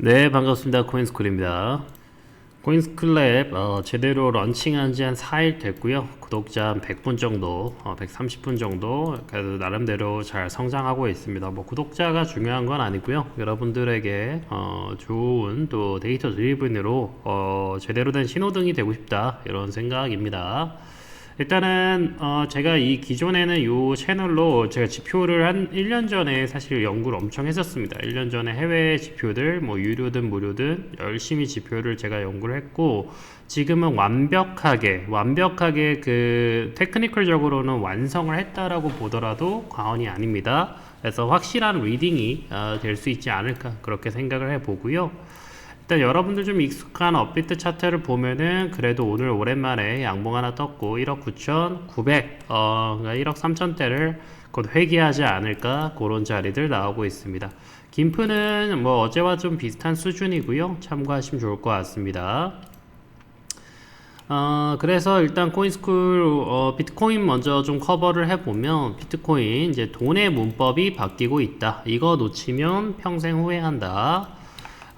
네, 반갑습니다. 코인스쿨입니다. 코인스쿨랩 어, 제대로 런칭한 지 한 4일 됐고요. 구독자 한 100분 정도, 어, 130분 정도 그래도 나름대로 잘 성장하고 있습니다. 뭐 구독자가 중요한 건 아니고요. 여러분들에게 어, 좋은 또 데이터 드리븐으로 어, 제대로 된 신호등이 되고 싶다 이런 생각입니다. 일단은 어 제가 이 기존에는 이 채널로 제가 지표를 한 1년 전에 사실 연구를 엄청 했었습니다. 1년 전에 해외 지표들 뭐 유료든 무료든 열심히 지표를 제가 연구를 했고 지금은 완벽하게 완벽하게 그 테크니컬적으로는 완성을 했다라고 보더라도 과언이 아닙니다. 그래서 확실한 리딩이 어, 될수 있지 않을까 그렇게 생각을 해 보고요. 일단 여러분들 좀 익숙한 업비트 차트를 보면은 그래도 오늘 오랜만에 양봉 하나 떴고 1억 9,900 어, 그러니까 1억 3천대를 곧 회귀하지 않을까 그런 자리들 나오고 있습니다. 김프는 뭐 어제와 좀 비슷한 수준이고요. 참고하시면 좋을 것 같습니다. 어, 그래서 일단 코인스쿨 어, 비트코인 먼저 좀 커버를 해보면 비트코인 이제 돈의 문법이 바뀌고 있다. 이거 놓치면 평생 후회한다.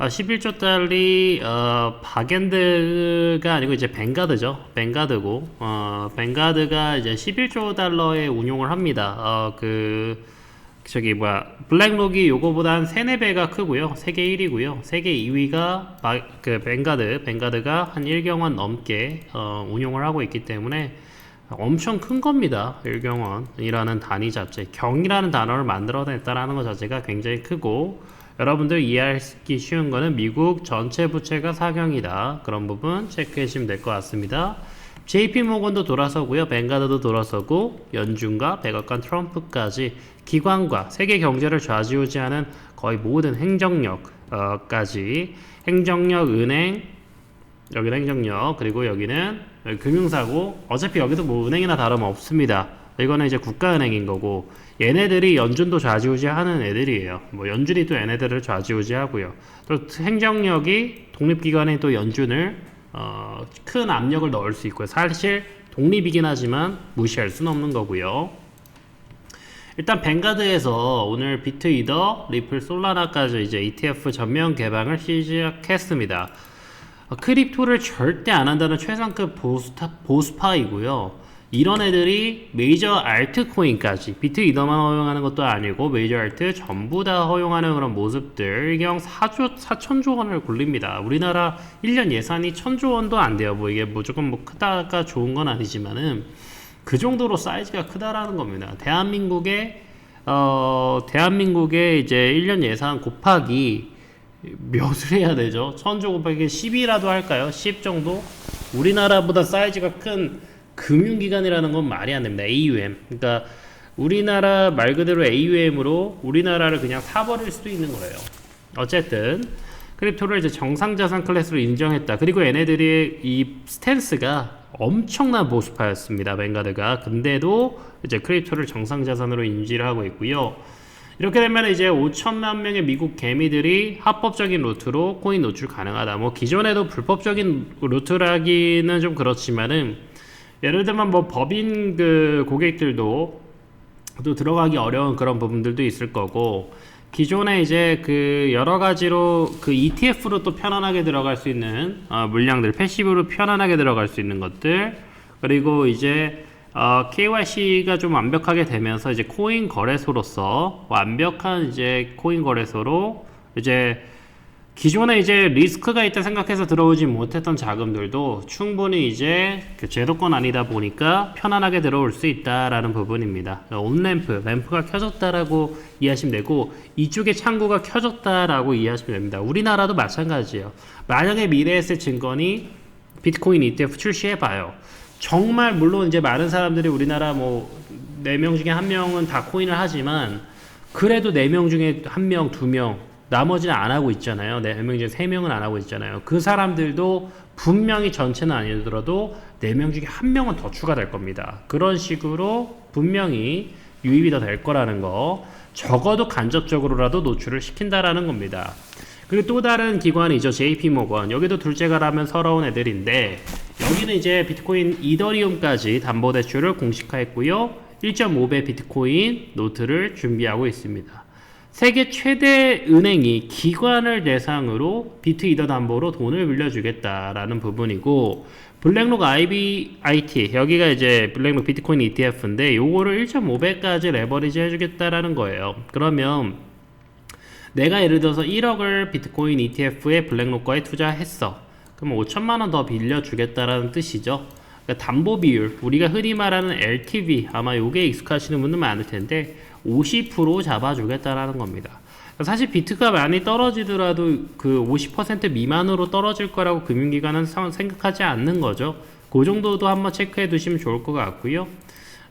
아, 11조 달리 어, 바겐드가 아니고 이제 뱅가드죠. 뱅가드고 어, 뱅가드가 이제 11조 달러에 운용을 합니다. 어, 그 저기 뭐야 블랙록이 요거보다 한 3, 4배가 크고요. 세계 1위고요. 세계 2위가 마, 그 뱅가드, 뱅가드가 한 1경원 넘게 어, 운용을 하고 있기 때문에 엄청 큰 겁니다. 1경원이라는 단위 자체. 경이라는 단어를 만들어냈다라는 것 자체가 굉장히 크고 여러분들 이해하기 쉬운 거는 미국 전체 부채가 사경이다. 그런 부분 체크해 주시면 될 것 같습니다. JP 모건도 돌아서고요. 뱅가드도 돌아서고 연준과 백악관 트럼프까지 기관과 세계 경제를 좌지우지하는 거의 모든 행정력까지 행정력, 은행, 여기는 행정력 그리고 여기는 금융사고 어차피 여기도 뭐 은행이나 다름 없습니다. 이거는 이제 국가은행인 거고 얘네들이 연준도 좌지우지하는 애들이에요. 뭐 연준이 또 얘네들을 좌지우지하고요. 또 행정력이 독립기관에 또 연준을 어, 큰 압력을 넣을 수 있고요. 사실 독립이긴 하지만 무시할 수는 없는 거고요. 일단 뱅가드에서 오늘 비트 이더, 리플, 솔라나까지 이제 ETF 전면 개방을 시작했습니다. 어, 크립토를 절대 안 한다는 최상급 보스타, 보스파이고요. 이런 애들이 메이저 알트코인까지 비트 이더만 허용하는 것도 아니고 메이저 알트 전부 다 허용하는 그런 모습들 일경 4조 4천조 원을 굴립니다. 우리나라 1년 예산이 1000조 원도 안 돼요. 뭐 이게 무조건 뭐 크다가 좋은 건 아니지만은 그 정도로 사이즈가 크다라는 겁니다. 대한민국의 어 대한민국의 이제 1년 예산 곱하기 몇을 해야 되죠? 1000조 곱하기 10이라도 할까요? 10 정도? 우리나라보다 사이즈가 큰 금융기관이라는 건 말이 안 됩니다. AUM. 그러니까 우리나라 말 그대로 AUM으로 우리나라를 그냥 사버릴 수도 있는 거예요. 어쨌든 크립토를 이제 정상 자산 클래스로 인정했다. 그리고 얘네들이 이 스탠스가 엄청난 보수파였습니다. 뱅가드가. 근데도 이제 크립토를 정상 자산으로 인지를 하고 있고요. 이렇게 되면 이제 5천만 명의 미국 개미들이 합법적인 루트로 코인 노출 가능하다. 뭐 기존에도 불법적인 루트라기는 좀 그렇지만은 예를 들면 뭐 법인 그 고객들도 또 들어가기 어려운 그런 부분들도 있을 거고 기존에 이제 그 여러 가지로 그 ETF로 또 편안하게 들어갈 수 있는 어, 물량들 패시브로 편안하게 들어갈 수 있는 것들 그리고 이제 어, KYC가 좀 완벽하게 되면서 이제 코인 거래소로서 완벽한 이제 코인 거래소로 이제 기존에 이제 리스크가 있다 생각해서 들어오지 못했던 자금들도 충분히 이제 그 제도권 아니다 보니까 편안하게 들어올 수 있다라는 부분입니다. 온램프, 램프가 켜졌다라고 이해하시면 되고 이쪽에 창구가 켜졌다라고 이해하시면 됩니다. 우리나라도 마찬가지예요. 만약에 미래에셋 증권이 비트코인 ETF 출시해봐요. 정말 물론 이제 많은 사람들이 우리나라 뭐 네 명 중에 한 명은 다 코인을 하지만 그래도 네 명 중에 한 명, 두 명, 나머지는 안 하고 있잖아요. 네 명 중에 세 명은 안 하고 있잖아요. 그 사람들도 분명히 전체는 아니더라도 네 명 중에 한 명은 더 추가될 겁니다. 그런 식으로 분명히 유입이 더 될 거라는 거. 적어도 간접적으로라도 노출을 시킨다라는 겁니다. 그리고 또 다른 기관이죠. JP 모건. 여기도 둘째가라면 서러운 애들인데 여기는 이제 비트코인 이더리움까지 담보 대출을 공식화했고요. 1.5배 비트코인 노트를 준비하고 있습니다. 세계 최대 은행이 기관을 대상으로 비트 이더 담보로 돈을 빌려주겠다라는 부분이고 블랙록 IBIT 여기가 이제 블랙록 비트코인 ETF인데 요거를 1.5배까지 레버리지 해주겠다라는 거예요. 그러면 내가 예를 들어서 1억을 비트코인 ETF에 블랙록과에 투자했어. 그럼 5천만 원 더 빌려주겠다라는 뜻이죠. 그러니까 담보 비율, 우리가 흔히 말하는 LTV, 아마 요게 익숙하시는 분들 많을 텐데 50% 잡아주겠다라는 겁니다. 사실 비트가 많이 떨어지더라도 그 50% 미만으로 떨어질 거라고 금융기관은 상- 생각하지 않는 거죠. 그 정도도 한번 체크해 두시면 좋을 것 같고요.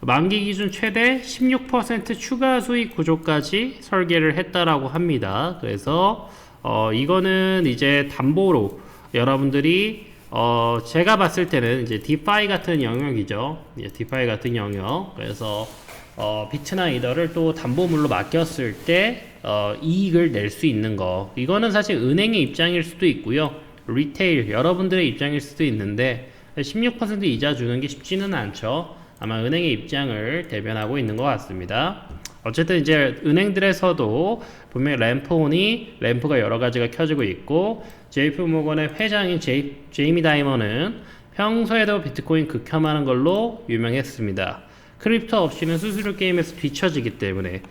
만기 기준 최대 16% 추가 수익 구조까지 설계를 했다라고 합니다. 그래서 어 이거는 이제 담보로 여러분들이 어 제가 봤을 때는 이제 디파이 같은 영역이죠. 예, 디파이 같은 영역. 그래서 어 비트나 이더를 또 담보물로 맡겼을 때 어, 이익을 낼 수 있는 거. 이거는 사실 은행의 입장일 수도 있고요. 리테일 여러분들의 입장일 수도 있는데 16% 이자 주는 게 쉽지는 않죠. 아마 은행의 입장을 대변하고 있는 것 같습니다. 어쨌든 이제 은행들에서도 분명히 램프온이 램프가 여러 가지가 켜지고 있고 JP 모건의 회장인 제이, 제이미 다이머는 평소에도 비트코인 극혐하는 걸로 유명했습니다. 크립토 없이는 수수료 게임에서 뒤처지기 때문에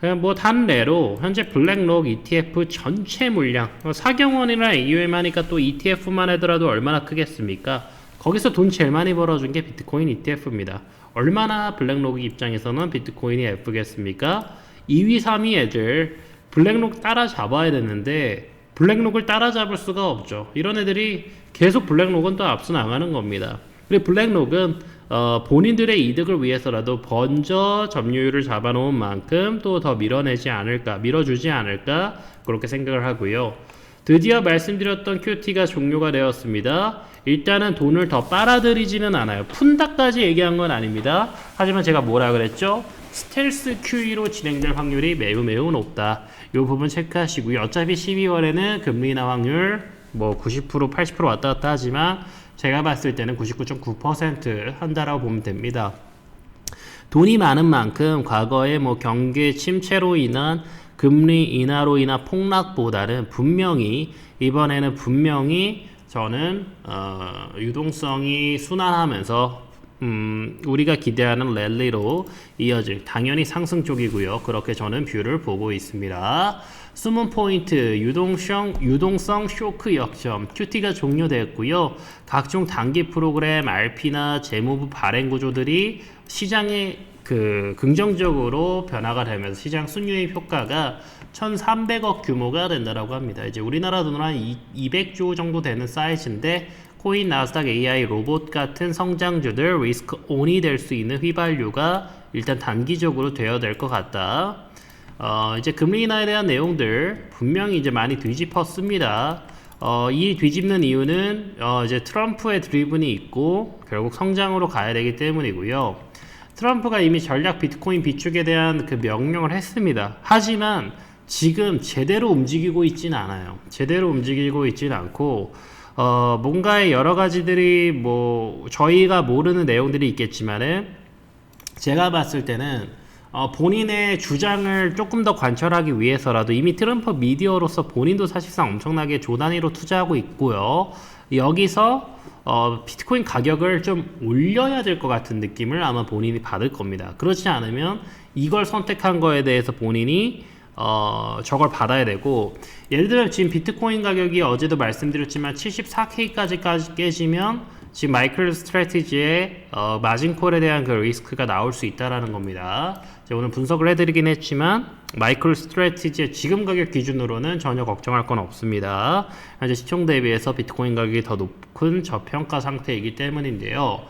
그냥 뭐 단례로 현재 블랙록 ETF 전체 물량 어, 사경원이나 AUM 하니까 또 ETF만 하더라도 얼마나 크겠습니까? 거기서 돈 제일 많이 벌어준 게 비트코인 ETF입니다. 얼마나 블랙록 입장에서는 비트코인이 예쁘겠습니까? 2위, 3위 애들 블랙록 따라잡아야 되는데 블랙록을 따라잡을 수가 없죠. 이런 애들이 계속 블랙록은 또 앞서 나가는 겁니다. 그리고 블랙록은 어, 본인들의 이득을 위해서라도 먼저 점유율을 잡아놓은 만큼 또 더 밀어내지 않을까, 밀어주지 않을까 그렇게 생각을 하고요. 드디어 말씀드렸던 QT가 종료가 되었습니다. 일단은 돈을 더 빨아들이지는 않아요. 푼다까지 얘기한 건 아닙니다. 하지만 제가 뭐라 그랬죠? 스텔스 QE로 진행될 확률이 매우 매우 높다. 이 부분 체크하시고요. 어차피 12월에는 금리 인하 확률 뭐 90% 80% 왔다 갔다 하지만 제가 봤을 때는 99.9% 한다라고 보면 됩니다. 돈이 많은 만큼 과거에 뭐 경기 침체로 인한 금리 인하로 인한 폭락보다는 분명히 이번에는 분명히 저는 어, 유동성이 순환하면서 음, 우리가 기대하는 랠리로 이어질 당연히 상승 쪽이고요. 그렇게 저는 뷰를 보고 있습니다. 숨은 포인트 유동성 유동성 쇼크 역점 QT가 종료됐고요. 각종 단기 프로그램 RP나 재무부 발행 구조들이 시장에 그 긍정적으로 변화가 되면서 시장 순유입 효과가 1,300억 규모가 된다라고 합니다. 이제 우리나라 돈으로 한 200조 정도 되는 사이즈인데 코인, 나스닥, AI, 로봇 같은 성장주들 리스크 온이 될 수 있는 휘발유가 일단 단기적으로 되어야 될 것 같다. 어, 이제 금리 인하에 대한 내용들 분명히 이제 많이 뒤집었습니다. 어, 이 뒤집는 이유는 어, 이제 트럼프의 드리븐이 있고 결국 성장으로 가야 되기 때문이고요. 트럼프가 이미 전략 비트코인 비축에 대한 그 명령을 했습니다. 하지만 지금 제대로 움직이고 있지는 않아요. 제대로 움직이고 있지는 않고 어, 뭔가의 여러 가지들이 뭐 저희가 모르는 내용들이 있겠지만은 제가 봤을 때는 어, 본인의 주장을 조금 더 관철하기 위해서라도 이미 트럼프 미디어로서 본인도 사실상 엄청나게 조단위로 투자하고 있고요. 여기서 어, 비트코인 가격을 좀 올려야 될 것 같은 느낌을 아마 본인이 받을 겁니다. 그렇지 않으면 이걸 선택한 거에 대해서 본인이 어, 저걸 받아야 되고 예를 들어 지금 비트코인 가격이 어제도 말씀드렸지만 74K까지 깨지면 지금 마이클 스트래티지의 어, 마진콜에 대한 그 리스크가 나올 수 있다라는 겁니다. 제가 오늘 분석을 해드리긴 했지만 마이클 스트래티지의 지금 가격 기준으로는 전혀 걱정할 건 없습니다. 현재 시총 대비해서 비트코인 가격이 더 높은 저평가 상태이기 때문인데요.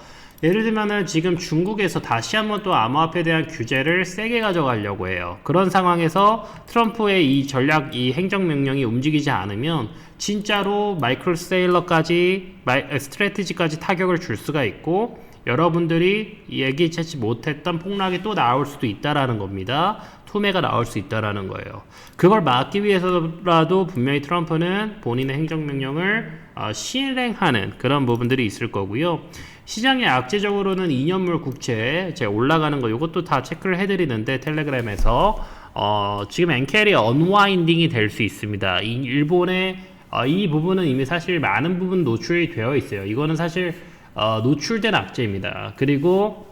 예를 들면은 지금 중국에서 다시 한번 또 암호화폐에 대한 규제를 세게 가져가려고 해요. 그런 상황에서 트럼프의 이 전략, 이 행정명령이 움직이지 않으면 진짜로 마이클 세일러까지, 마이, 스트레티지까지 타격을 줄 수가 있고 여러분들이 예기치 못했던 폭락이 또 나올 수도 있다라는 겁니다. 투매가 나올 수 있다라는 거예요. 그걸 막기 위해서라도 분명히 트럼프는 본인의 행정명령을 어, 실행하는 그런 부분들이 있을 거고요. 시장에 악재적으로는 2년물 국채 제가 올라가는 거 이것도 다 체크를 해드리는데 텔레그램에서 어, 지금 엔켈이 언와인딩이 될 수 있습니다. 이 일본의 어, 이 부분은 이미 사실 많은 부분 노출이 되어 있어요. 이거는 사실 어, 노출된 악재입니다. 그리고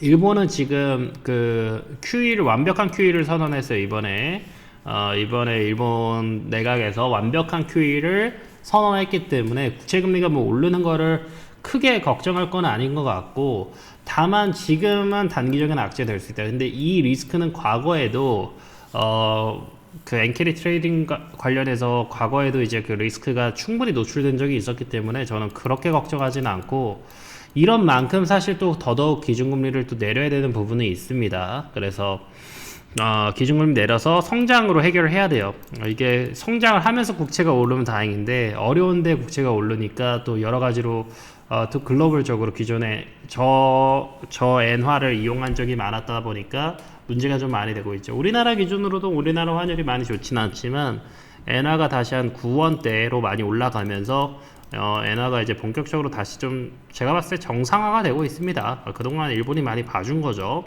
일본은 지금 그 QE를 완벽한 QE를 선언했어요 이번에 어, 이번에 일본 내각에서 완벽한 QE를 선언했기 때문에 국채 금리가 뭐 오르는 거를 크게 걱정할 건 아닌 것 같고 다만 지금은 단기적인 악재 될 수 있다. 근데 이 리스크는 과거에도 어 그 엔캐리 트레이딩 과- 관련해서 과거에도 이제 그 리스크가 충분히 노출된 적이 있었기 때문에 저는 그렇게 걱정하지는 않고 이런 만큼 사실 또 더더욱 기준금리를 또 내려야 되는 부분이 있습니다. 그래서 어, 기준금리 내려서 성장으로 해결을 해야 돼요. 어, 이게 성장을 하면서 국채가 오르면 다행인데 어려운데 국채가 오르니까 또 여러 가지로 어, 또 글로벌적으로 기존에 저, 저 엔화를 이용한 적이 많았다 보니까 문제가 좀 많이 되고 있죠. 우리나라 기준으로도 우리나라 환율이 많이 좋지는 않지만 엔화가 다시 한 9원대로 많이 올라가면서 어, 엔화가 이제 본격적으로 다시 좀 제가 봤을 때 정상화가 되고 있습니다. 어, 그동안 일본이 많이 봐준 거죠.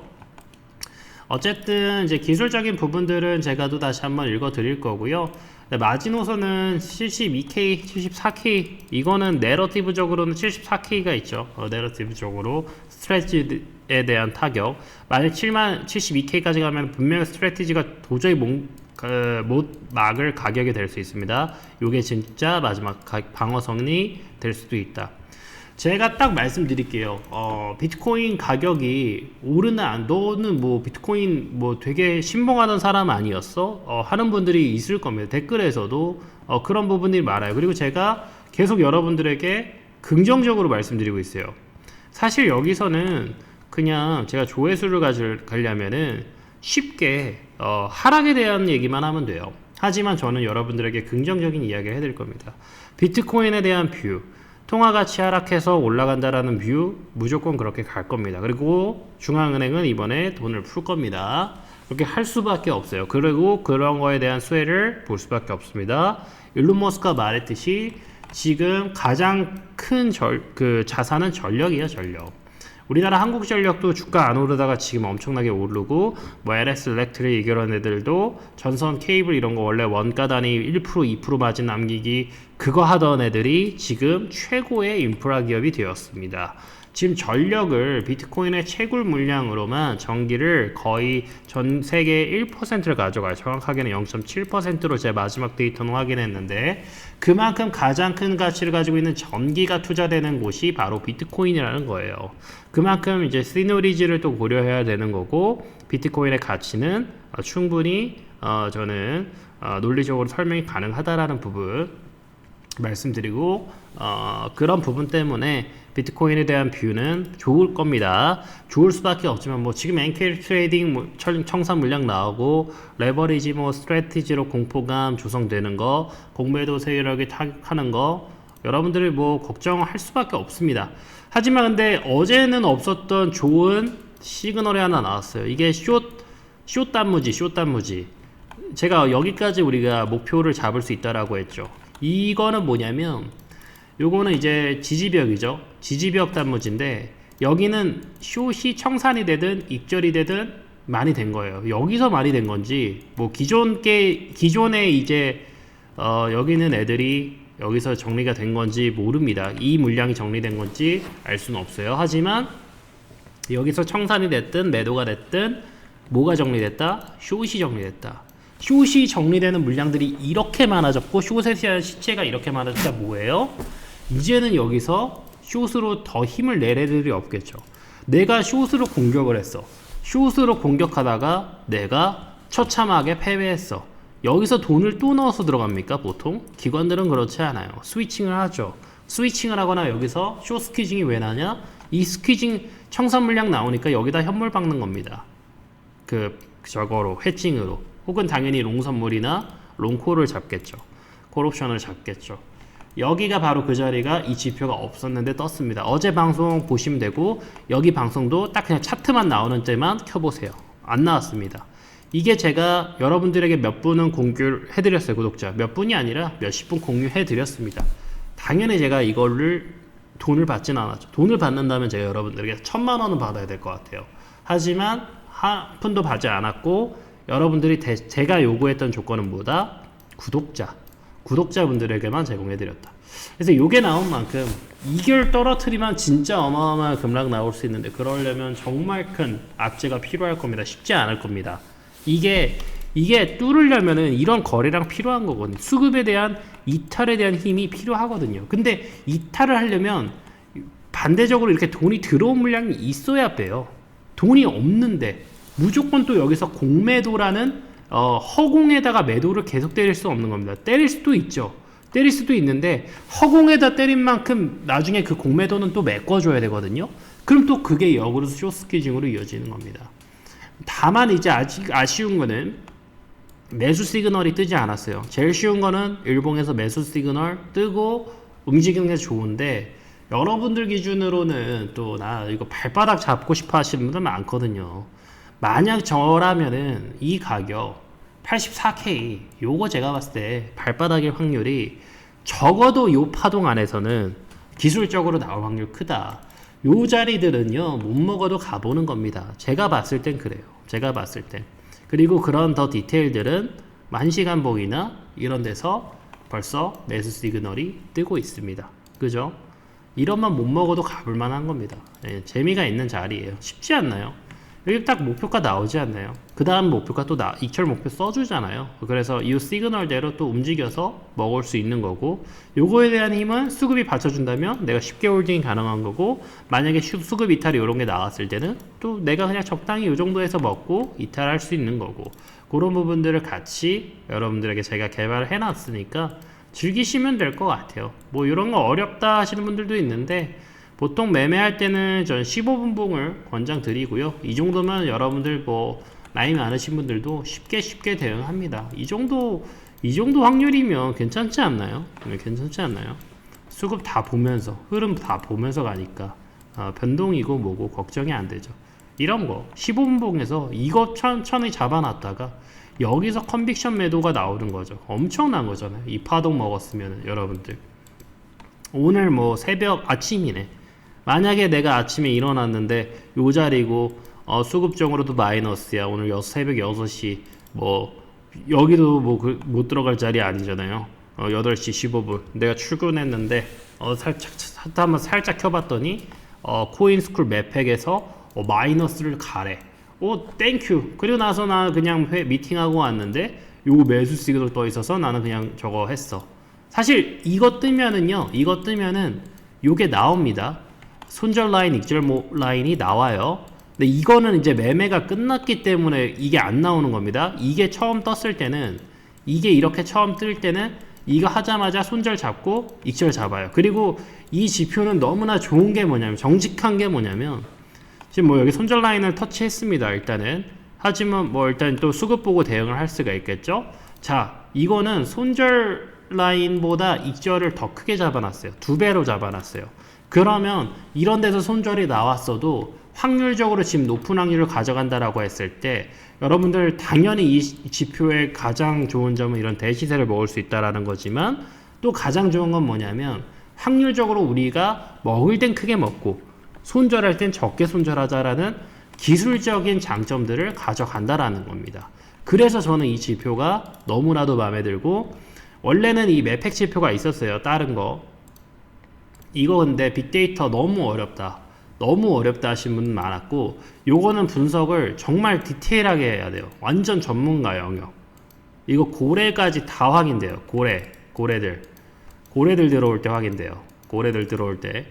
어쨌든 이제 기술적인 부분들은 제가 또 다시 한번 읽어 드릴 거고요. 네, 마지노선은 72K, 74K 이거는 내러티브적으로는 74K가 있죠. 어, 내러티브적으로 스트레치에 대한 타격. 만약 7만 72K까지 가면 분명히 스트레티지가 도저히 못, 그, 못 막을 가격이 될 수 있습니다. 이게 진짜 마지막 가- 방어성이 될 수도 있다. 제가 딱 말씀드릴게요. 어, 비트코인 가격이 오르나 안, 너는 뭐 비트코인 뭐 되게 신봉하는 사람 아니었어? 어, 하는 분들이 있을 겁니다. 댓글에서도 어, 그런 부분들이 많아요. 그리고 제가 계속 여러분들에게 긍정적으로 말씀드리고 있어요. 사실 여기서는 그냥 제가 조회수를 가질, 가려면은 쉽게 어, 하락에 대한 얘기만 하면 돼요. 하지만 저는 여러분들에게 긍정적인 이야기를 해드릴 겁니다. 비트코인에 대한 뷰, 통화 가치 하락해서 올라간다라는 뷰 무조건 그렇게 갈 겁니다. 그리고 중앙은행은 이번에 돈을 풀 겁니다. 그렇게 할 수밖에 없어요. 그리고 그런 거에 대한 수혜를 볼 수밖에 없습니다. 일론 머스크가 말했듯이 지금 가장 큰 절, 그 자산은 전력이에요, 전력. 우리나라 한국 전력도 주가 안 오르다가 지금 엄청나게 오르고 뭐 LS 일렉트릭 이런 애들도 전선 케이블 이런 거 원래 원가 단위 1% 2% 마진 남기기 그거 하던 애들이 지금 최고의 인프라 기업이 되었습니다. 지금 전력을 비트코인의 채굴 물량으로만 전기를 거의 전 세계 1%를 가져가요. 정확하게는 0.7%로 제 마지막 데이터는 확인했는데 그만큼 가장 큰 가치를 가지고 있는 전기가 투자되는 곳이 바로 비트코인이라는 거예요. 그만큼 이제 시너리지를 또 고려해야 되는 거고 비트코인의 가치는 어, 충분히 어, 저는 어, 논리적으로 설명이 가능하다라는 부분 말씀드리고 어, 그런 부분 때문에 비트코인에 대한 뷰는 좋을 겁니다. 좋을 수밖에 없지만 뭐 지금 엔케일 트레이딩 뭐 청- 청산 물량 나오고 레버리지 뭐 스트레티지로 공포감 조성되는 거 공매도 세력이 타격하는 거 여러분들이 뭐 걱정할 수밖에 없습니다. 하지만 근데 어제는 없었던 좋은 시그널이 하나 나왔어요. 이게 숏, 숏 단무지, 숏 단무지. 제가 여기까지 우리가 목표를 잡을 수 있다라고 했죠. 이거는 뭐냐면 요거는 이제 지지벽이죠. 지지벽 단무지인데 여기는 숏이 청산이 되든 입절이 되든 많이 된 거예요. 여기서 많이 된 건지 뭐 기존 게 기존에 이제 어 여기는 애들이 여기서 정리가 된 건지 모릅니다. 이 물량이 정리된 건지 알 수는 없어요. 하지만 여기서 청산이 됐든 매도가 됐든 뭐가 정리됐다? 숏이 정리됐다. 숏이 정리되는 물량들이 이렇게 많아졌고 숏에 대한 시체가 이렇게 많아졌다 뭐예요? 이제는 여기서 숏으로 더 힘을 낼 애들이 없겠죠. 내가 숏으로 공격을 했어. 숏으로 공격하다가 내가 처참하게 패배했어. 여기서 돈을 또 넣어서 들어갑니까 보통? 기관들은 그렇지 않아요. 스위칭을 하죠. 스위칭을 하거나 여기서 숏 스퀴징이 왜 나냐? 이 스퀴징 청산 물량 나오니까 여기다 현물 박는 겁니다. 그 저거로 해칭으로 혹은 당연히 롱 선물이나 롱콜을 잡겠죠. 콜옵션을 잡겠죠. 여기가 바로 그 자리가 이 지표가 없었는데 떴습니다. 어제 방송 보시면 되고 여기 방송도 딱 그냥 차트만 나오는 때만 켜보세요. 안 나왔습니다. 이게 제가 여러분들에게 몇 분은 공유를 해드렸어요 구독자 몇 분이 아니라 몇십 분 공유해드렸습니다. 당연히 제가 이거를 돈을 받진 않았죠. 돈을 받는다면 제가 여러분들에게 천만 원은 받아야 될 것 같아요. 하지만 한 푼도 받지 않았고 여러분들이 대- 제가 요구했던 조건은 뭐다? 구독자. 구독자분들에게만 제공해드렸다. 그래서 요게 나온 만큼 2개월 떨어뜨리면 진짜 어마어마한 급락 나올 수 있는데 그러려면 정말 큰 악재가 필요할 겁니다. 쉽지 않을 겁니다. 이게 이게 뚫으려면은 이런 거래량 필요한 거거든요. 수급에 대한 이탈에 대한 힘이 필요하거든요. 근데 이탈을 하려면 반대적으로 이렇게 돈이 들어온 물량이 있어야 빼요. 돈이 없는데 무조건 또 여기서 공매도라는 어, 허공에다가 매도를 계속 때릴 수 없는 겁니다. 때릴 수도 있죠. 때릴 수도 있는데 허공에다 때린 만큼 나중에 그 공매도는 또 메꿔줘야 되거든요. 그럼 또 그게 역으로 쇼스키징으로 이어지는 겁니다. 다만 이제 아직 아쉬운 거는 매수 시그널이 뜨지 않았어요. 제일 쉬운 거는 일봉에서 매수 시그널 뜨고 움직이는 게 좋은데 여러분들 기준으로는 또 나 이거 발바닥 잡고 싶어 하시는 분들 많거든요. 만약 저라면은 이 가격 84K 요거 제가 봤을 때 발바닥일 확률이 적어도 요 파동 안에서는 기술적으로 나올 확률 크다. 요 자리들은요 못 먹어도 가보는 겁니다. 제가 봤을 땐 그래요. 제가 봤을 땐 그리고 그런 더 디테일들은 만시간 봉이나 이런 데서 벌써 매수 시그널이 뜨고 있습니다. 그죠? 이런만 못 먹어도 가볼 만한 겁니다. 예, 재미가 있는 자리예요. 쉽지 않나요? 여기 딱 목표가 나오지 않나요? 그 다음 목표가 또 나, 익절 목표 써주잖아요. 그래서 이 시그널대로 또 움직여서 먹을 수 있는 거고, 요거에 대한 힘은 수급이 받쳐준다면 내가 쉽게 홀딩이 가능한 거고, 만약에 슈- 수급 이탈이 이런 게 나왔을 때는 또 내가 그냥 적당히 이 정도에서 먹고 이탈할 수 있는 거고, 그런 부분들을 같이 여러분들에게 제가 개발을 해놨으니까 즐기시면 될 것 같아요. 뭐 이런 거 어렵다 하시는 분들도 있는데, 보통 매매할 때는 전 15분 봉을 권장드리고요. 이 정도면 여러분들 뭐 나이 많으신 분들도 쉽게 쉽게 대응합니다. 이 정도 이 정도 확률이면 괜찮지 않나요? 네, 괜찮지 않나요? 수급 다 보면서 흐름 다 보면서 가니까 아, 변동이고 뭐고 걱정이 안 되죠. 이런 거 15분 봉에서 이거 천천히 잡아놨다가 여기서 컨빅션 매도가 나오는 거죠. 엄청난 거잖아요. 이 파동 먹었으면 여러분들 오늘 뭐 새벽 아침이네. 만약에 내가 아침에 일어났는데 요 자리고 어, 수급적으로도 마이너스야. 오늘 여, 새벽 6시 뭐 여기도 뭐 못 들어갈 자리 아니잖아요. 어, 8시 15분. 내가 출근했는데 어, 살짝 한번 살짝 켜봤더니 어, 코인스쿨 맵팩에서 어, 마이너스를 가래. 오 땡큐. 그리고 나서 나 그냥 회, 미팅하고 왔는데 요 매수 시그널 떠 있어서 나는 그냥 저거 했어. 사실 이거 뜨면은요, 이거 뜨면은 요게 나옵니다. 손절 라인, 익절 모- 라인이 나와요. 근데 이거는 이제 매매가 끝났기 때문에 이게 안 나오는 겁니다. 이게 처음 떴을 때는 이게 이렇게 처음 뜰 때는 이거 하자마자 손절 잡고 익절 잡아요. 그리고 이 지표는 너무나 좋은 게 뭐냐면 정직한 게 뭐냐면 지금 뭐 여기 손절 라인을 터치했습니다. 일단은 하지만 뭐 일단 또 수급 보고 대응을 할 수가 있겠죠. 자, 이거는 손절 라인보다 익절을 더 크게 잡아놨어요. 두 배로 잡아놨어요. 그러면 이런 데서 손절이 나왔어도 확률적으로 지금 높은 확률을 가져간다라고 했을 때 여러분들 당연히 이 지표의 가장 좋은 점은 이런 대시세를 먹을 수 있다라는 거지만 또 가장 좋은 건 뭐냐면 확률적으로 우리가 먹을 땐 크게 먹고 손절할 땐 적게 손절하자라는 기술적인 장점들을 가져간다라는 겁니다. 그래서 저는 이 지표가 너무나도 마음에 들고 원래는 이 매팩 지표가 있었어요. 다른 거. 이거 근데 빅데이터 너무 어렵다. 너무 어렵다 하신 분 많았고 요거는 분석을 정말 디테일하게 해야 돼요. 완전 전문가 영역. 이거 고래까지 다 확인돼요. 고래, 고래들. 고래들 들어올 때 확인돼요. 고래들 들어올 때.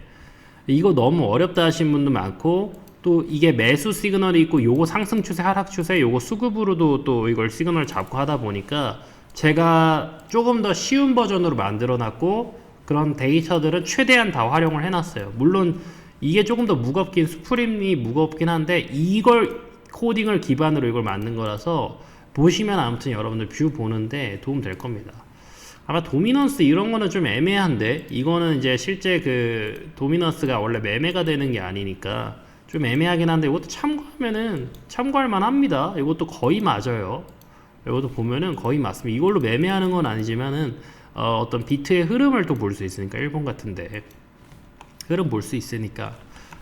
이거 너무 어렵다 하신 분도 많고 또 이게 매수 시그널이 있고 요거 상승 추세 하락 추세 요거 수급으로도 또 이걸 시그널 잡고 하다 보니까 제가 조금 더 쉬운 버전으로 만들어 놨고 그런 데이터들은 최대한 다 활용을 해 놨어요 물론 이게 조금 더 무겁긴 스프림이 무겁긴 한데 이걸 코딩을 기반으로 이걸 만든 거라서 보시면 아무튼 여러분들 뷰 보는데 도움 될 겁니다 아마 도미넌스 이런 거는 좀 애매한데 이거는 이제 실제 그 도미넌스가 원래 매매가 되는 게 아니니까 좀 애매하긴 한데 이것도 참고하면은 참고할 만합니다. 이것도 거의 맞아요. 이것도 보면은 거의 맞습니다. 이걸로 매매하는 건 아니지만은 어, 어떤 비트의 흐름을 또 볼 수 있으니까 일본 같은데 흐름 볼 수 있으니까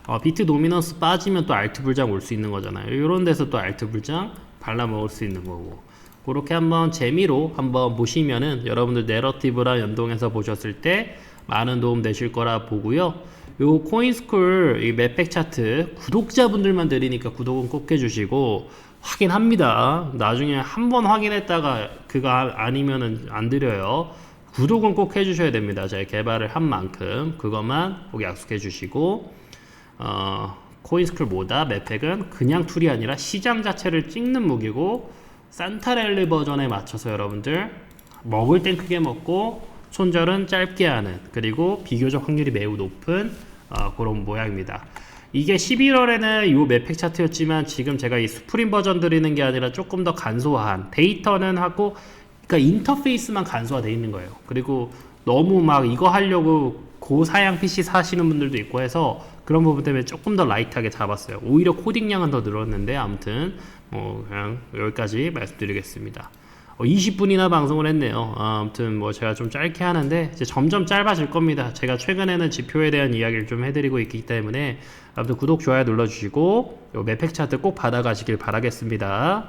어, 비트 도미넌스 빠지면 또 알트 불장 올 수 있는 거잖아요. 이런 데서 또 알트 불장 발라 먹을 수 있는 거고 그렇게 한번 재미로 한번 보시면은 여러분들 내러티브랑 연동해서 보셨을 때 많은 도움 되실 거라 보고요. 요 코인스쿨 이 맵팩 차트 구독자분들만 드리니까 구독은 꼭 해주시고 확인합니다. 나중에 한 번 확인했다가 그거 아- 아니면은 안 드려요. 구독은 꼭 해주셔야 됩니다. 제가 개발을 한 만큼 그것만 꼭 약속해 주시고 어, 코인스쿨 모다 맵팩은 그냥 툴이 아니라 시장 자체를 찍는 무기고 산타렐리 버전에 맞춰서 여러분들 먹을 땐 크게 먹고 손절은 짧게 하는 그리고 비교적 확률이 매우 높은 어, 그런 모양입니다. 이게 11월에는 이 맵팩 차트였지만 지금 제가 이 스프림 버전 드리는 게 아니라 조금 더 간소한 데이터는 하고 그러니까 인터페이스만 간소화되어 있는 거예요. 그리고 너무 막 이거 하려고 고사양 PC 사시는 분들도 있고 해서 그런 부분 때문에 조금 더 라이트하게 잡았어요. 오히려 코딩량은 더 늘었는데 아무튼 뭐 그냥 여기까지 말씀드리겠습니다. 어, 20분이나 방송을 했네요. 아, 아무튼 뭐 제가 좀 짧게 하는데 이제 점점 짧아질 겁니다. 제가 최근에는 지표에 대한 이야기를 좀 해드리고 있기 때문에 아무튼 구독 좋아요 눌러주시고 요 맵팩 차트 꼭 받아가시길 바라겠습니다.